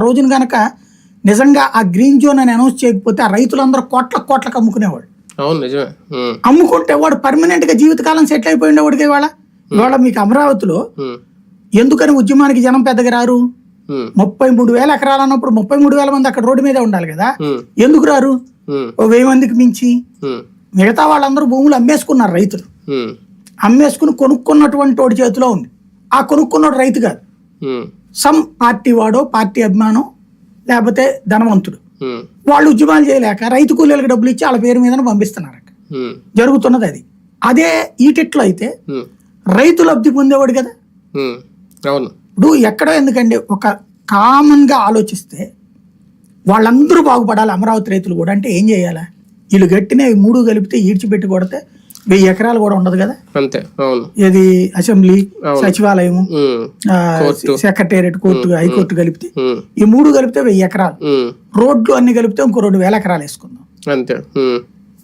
రోజున గనక నిజంగా ఆ గ్రీన్ జోన్ అని అనౌన్స్ చేయకపోతే ఆ రైతులందరూ కోట్ల కోట్లకు అమ్ముకునేవాడు అవును నిజమే. ఉమ్, అమ్ముకుంటే వాడు పర్మనెంట్గా జీవితకాలం సెటిల్ అయిపోయిండేవాడికి ఇవాళ? ఇవాళ మీకు అమరావతిలో ఎందుకని ఉద్యమానికి జనం పెద్దగా రారు ముప్పై మూడు వేల ఎకరాలు అన్నప్పుడు ముప్పై మూడు వేల మంది అక్కడ రోడ్డు మీదే ఉండాలి కదా? ఎందుకు రారు? ఓ వెయ్యి మందికి మించి? మిగతా వాళ్ళందరూ భూములు అమ్మేసుకున్నారు రైతులు. అమ్మేసుకుని కొనుక్కున్నటువంటి వాడి చేతిలో ఉంది. ఆ కొనుక్కున్నోడు రైతు కాదు. సమ్ పార్టీ వాడో పార్టీ అభిమానం లేకపోతే ధనవంతుడు. వాళ్ళు ఉద్యమాలు చేయలేక రైతు కూలీలకు డబ్బులు ఇచ్చి వాళ్ళ పేరు మీద పంపిస్తున్నారు జరుగుతున్నది అది. అదే ఈటిట్లో అయితే రైతు లబ్ధి పొందేవాడు కదా? ఇప్పుడు ఎక్కడో ఎందుకండి ఒక కామన్గా ఆలోచిస్తే వాళ్ళందరూ బాగుపడాలి అమరావతి రైతులు కూడా. అంటే ఏం చేయాలా? వీళ్ళు గట్టినే మూడు కలిపితే ఈడ్చిపెట్టి కొడితే వెయ్యి ఎకరాలు కూడా ఉండదు కదా? అంతే అవును. ఇది assembly court. Secretariat court high court కలిపితే ఈ మూడు కలిపితే వెయ్యి ఎకరాలు. రోడ్లు అన్ని కలిపితే ఇంకో రెండు వేల ఎకరాలు వేసుకుందాం. అంతే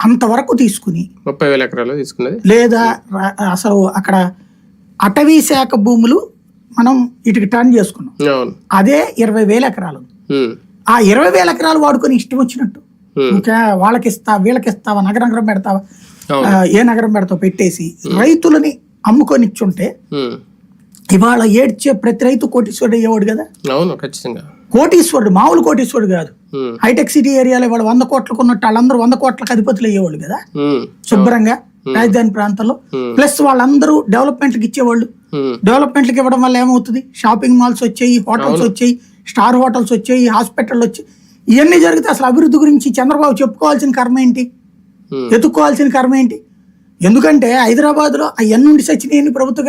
అంతవరకు తీసుకుని ముప్పై వేల ఎకరాలు తీసుకున్నది? లేదా అసలు అక్కడ అటవీ శాఖ భూములు మనం ఇటుకి టర్న్ చేసుకున్నాం. అదే ఇరవై వేల ఎకరాలు. ఆ ఇరవై వేల ఎకరాలు వాడుకొని ఇష్టం వచ్చినట్టు. ఇంకా వాళ్ళకి ఇస్తా వీళ్ళకి ఇస్తావా నగర పెడతావా? ఏ నగరం పెడతావు పెట్టేసి రైతులని అమ్ముకొని ఇచ్చుంటే ఉమ్, ఇవాళ ఏడ్చే ప్రతి రైతు కోటీశ్వరుడు అయ్యేవాడు కదా? అవును ఖచ్చితంగా. కోటీశ్వరుడు మామూలు కోటీశ్వరుడు కాదు. హైటెక్ సిటీ ఏరియాలో వాళ్ళు వంద కోట్లకు ఉన్నట్టు వాళ్ళందరూ వంద కోట్లకు అధిపతులు అయ్యేవాళ్ళు కదా? శుభ్రంగా రాజధాని ప్రాంతంలో. ప్లస్ వాళ్ళందరూ డెవలప్మెంట్కి ఇచ్చేవాళ్ళు. ఉమ్, డెవలప్మెంట్కి ఇవ్వడం వల్ల ఏమవుతుంది? షాపింగ్ మాల్స్ వచ్చాయి హోటల్స్ వచ్చాయి స్టార్ హోటల్స్ వచ్చాయి హాస్పిటల్ వచ్చాయి. ఇవన్నీ జరిగితే అసలు అభివృద్ధి గురించి చంద్రబాబు చెప్పుకోవాల్సిన కర్మ ఏంటి. Hmm. ఎత్తుక్కోవాల్సిన కర్మ ఏంటి? ఎందుకంటే హైదరాబాద్లో అవన్నీ ఎన్నుండి సచినేని ప్రభుత్వ